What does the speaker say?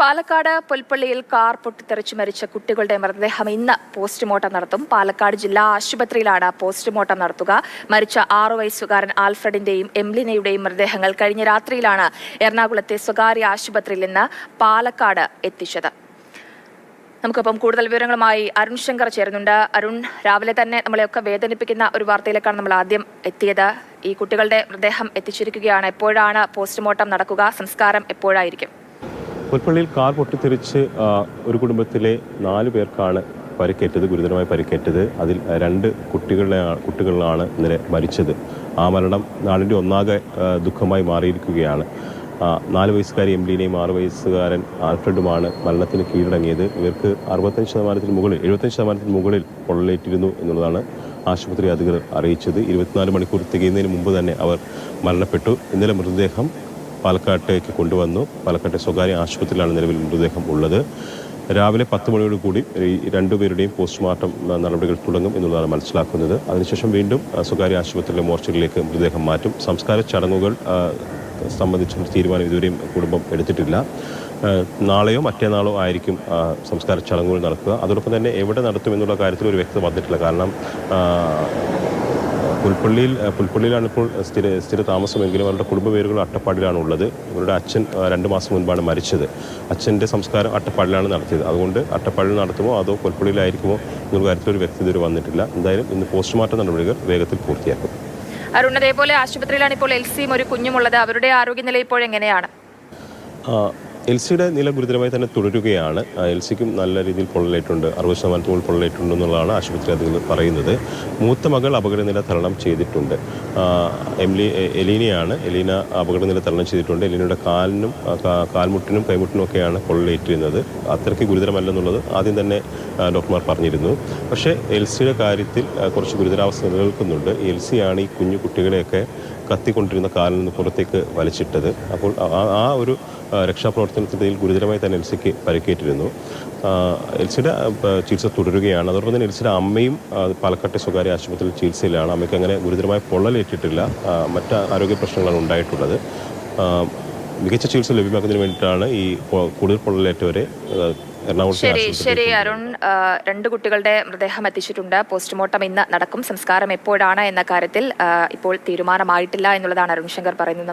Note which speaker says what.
Speaker 1: Palakkad പുൽപ്പള്ളിയിൽ car പൊട്ടിത്തെറിച്ച് മരിച്ച കുട്ടികളുടെ മൃതദേഹം ഇന്ന് പോസ്റ്റ്മോർട്ടം നടത്തും. പാലക്കാട് ജില്ലാ ആശുപത്രിയിലാണ് പോസ്റ്റ്മോർട്ടം നടത്തുക. മരിച്ച ആറു വയസ്സുകാരൻ ആൽഫ്രഡിന്റെയും എംലിനയുടെയും മൃതദേഹങ്ങൾ കഴിഞ്ഞ രാത്രിയിലാണ് എറണാകുളത്തെ സ്വകാര്യ ആശുപത്രിയിൽ നിന്ന് പാലക്കാട് എത്തിച്ചത്. നമുക്കിപ്പം കൂടുതൽ വിവരങ്ങളുമായി അരുൺ ശങ്കർ ചേരുന്നുണ്ട്. അരുൺ രാവിലെ തന്നെ നമ്മളെയൊക്കെ വേദനിപ്പിക്കുന്ന ഒരു വാർത്തയിലേക്കാണ് നമ്മൾ ആദ്യം എത്തിയത്. ഈ കുട്ടികളുടെ മൃതദേഹം എത്തിച്ചിരിക്കുകയാണ്. എപ്പോഴാണ് പോസ്റ്റ്മോർട്ടം നടക്കുക? സംസ്കാരം എപ്പോഴായിരിക്കും?
Speaker 2: പുൽപ്പള്ളിയിൽ കാർ പൊട്ടിത്തെറിച്ച് ഒരു കുടുംബത്തിലെ നാല് പേർക്കാണ് പരിക്കേറ്റത് ഗുരുതരമായി പരിക്കേറ്റത്. അതിൽ രണ്ട് കുട്ടികളെ കുട്ടികളിലാണ് ഇന്നലെ മരിച്ചത്. ആ മരണം നാടിന്റെ ഒന്നാകെ ദുഃഖമായി മാറിയിരിക്കുകയാണ്. നാല് വയസ്സുകാരി എംലീനയും ആറ് വയസ്സുകാരൻ ആൽഫ്രഡുമാണ് മരണത്തിന് കീഴടങ്ങിയത്. ഇവർക്ക് അറുപത്തഞ്ച് ശതമാനത്തിന് മുകളിൽ എഴുപത്തഞ്ച് ശതമാനത്തിന് മുകളിൽ പൊള്ളലേറ്റിരുന്നു എന്നുള്ളതാണ് ആശുപത്രി അധികൃതർ അറിയിച്ചത്. ഇരുപത്തിനാല് മണിക്കൂർ തികയുന്നതിന് മുമ്പ് തന്നെ അവർ മരണപ്പെട്ടു. ഇന്നലെ മൃതദേഹം പാലക്കാട്ടേക്ക് കൊണ്ടുവന്നു. പാലക്കാട്ടെ സ്വകാര്യ ആശുപത്രിയിലാണ് നിലവിൽ മൃതദേഹം ഉള്ളത്. രാവിലെ പത്ത് മണിയോട് കൂടി ഈ രണ്ടുപേരുടെയും പോസ്റ്റ്മോർട്ടം നടപടികൾ തുടങ്ങും എന്നുള്ളതാണ് മനസ്സിലാക്കുന്നത്. അതിനുശേഷം വീണ്ടും സ്വകാര്യ ആശുപത്രിയിലെ മോർച്ചറിയിലേക്ക് മൃതദേഹം മാറ്റും. സംസ്കാര ചടങ്ങുകൾ സംബന്ധിച്ച തീരുമാനം ഇതുവരെയും കുടുംബം എടുത്തിട്ടില്ല. നാളെയോ മറ്റന്നാളോ ആയിരിക്കും സംസ്കാര ചടങ്ങുകൾ നടക്കുക. അതോടൊപ്പം തന്നെ എവിടെ നടത്തുമെന്നുള്ള കാര്യത്തിൽ ഒരു വ്യക്തത വന്നിട്ടില്ല. കാരണം പുൽപ്പള്ളിയിൽ പുൽപ്പള്ളിയിലാണ് ഇപ്പോൾ സ്ഥിര സ്ഥിര താമസമെങ്കിലും അവരുടെ കുടുംബ പേരുകൾ അട്ടപ്പാടിയിലാണ് ഉള്ളത് ഇവരുടെ അച്ഛൻ രണ്ട് മാസം മുൻപാണ് മരിച്ചത്. അച്ഛന്റെ സംസ്കാരം അട്ടപ്പാടിലാണ് നടത്തിയത്. അതുകൊണ്ട് അട്ടപ്പാടിൽ നടത്തുമോ അതോ പുൽപ്പള്ളിയിലായിരിക്കുമോ എന്നുള്ള കാര്യത്തിൽ ഒരു വ്യക്തി ഇതുവരെ വന്നിട്ടില്ല. എന്തായാലും ഇന്ന് പോസ്റ്റ്മോർട്ടം നടപടികൾ വേഗത്തിൽ പൂർത്തിയാക്കും.
Speaker 1: അരുൺ അതേപോലെ ആശുപത്രിയിലാണ് ഇപ്പോൾ എൽസിയും ഒരു കുഞ്ഞുമുള്ളത്. അവരുടെ ആരോഗ്യനില ഇപ്പോൾ എങ്ങനെയാണ്?
Speaker 2: എൽസിയുടെ നില ഗുരുതരമായി തന്നെ തുടരുകയാണ്. എൽ എൽസിക്കും നല്ല രീതിയിൽ പൊള്ളലേറ്റുണ്ട്. അറുപത് ശതമാനത്തോൾ പൊള്ളലേറ്റുണ്ട് എന്നുള്ളതാണ് ആശുപത്രി അധികൃതർ പറയുന്നത്. മൂത്ത മകൾ അപകടനില തരണം ചെയ്തിട്ടുണ്ട്. എംലി എലീനയാണ്. എലീന അപകടനില തരണം ചെയ്തിട്ടുണ്ട്. എലീനയുടെ കാലിനും കാൽമുട്ടിനും കൈമുട്ടിനും ഒക്കെയാണ് പൊള്ളലേറ്റിരുന്നത്. അത്രയ്ക്ക് ഗുരുതരമല്ലെന്നുള്ളത് ആദ്യം തന്നെ ഡോക്ടർമാർ പറഞ്ഞിരുന്നു. പക്ഷേ എൽസിയുടെ കാര്യത്തിൽ ആ, കുറച്ച് ഗുരുതരാവസ്ഥ നിലനിൽക്കുന്നുണ്ട്. എൽസിയാണ് ഈ കുഞ്ഞു കുട്ടികളെയൊക്കെ കത്തിക്കൊണ്ടിരുന്ന കാലിൽ നിന്ന് പുറത്തേക്ക് വലിച്ചിട്ടത്. അപ്പോൾ ആ- ഒരു രക്ഷാപ്രവർത്തനത്തിനിടയിൽ ഗുരുതരമായി തന്നെ എൽസിക്ക് പരിക്കേറ്റിരുന്നു. എൽസിയുടെ ചികിത്സ തുടരുകയാണ്. അതോടൊപ്പം തന്നെ എൽസിയുടെ അമ്മയും പാലക്കാട്ടെ സ്വകാര്യ ആശുപത്രിയിൽ ചികിത്സയിലാണ്. അമ്മയ്ക്ക് അങ്ങനെ ഗുരുതരമായ പൊള്ളലേറ്റിട്ടില്ല. മറ്റ് ആരോഗ്യ പ്രശ്നങ്ങളാണ് ഉണ്ടായിട്ടുള്ളത്. മികച്ച ചികിത്സ ലഭ്യമാക്കുന്നതിന് വേണ്ടിയിട്ടാണ് ഈ കൂടുതൽ പൊള്ളലേറ്റവരെ
Speaker 1: ശരി ശരി അരുൺ. രണ്ട് കുട്ടികളുടെ മൃതദേഹം എത്തിച്ചിട്ടുണ്ട്. പോസ്റ്റ്മോർട്ടം ഇന്ന് നടക്കും. സംസ്കാരം എപ്പോഴാണ് എന്ന കാര്യത്തിൽ ഇപ്പോൾ തീരുമാനമായിട്ടില്ല എന്നുള്ളതാണ് അരുൺ ശങ്കർ പറയുന്നത്.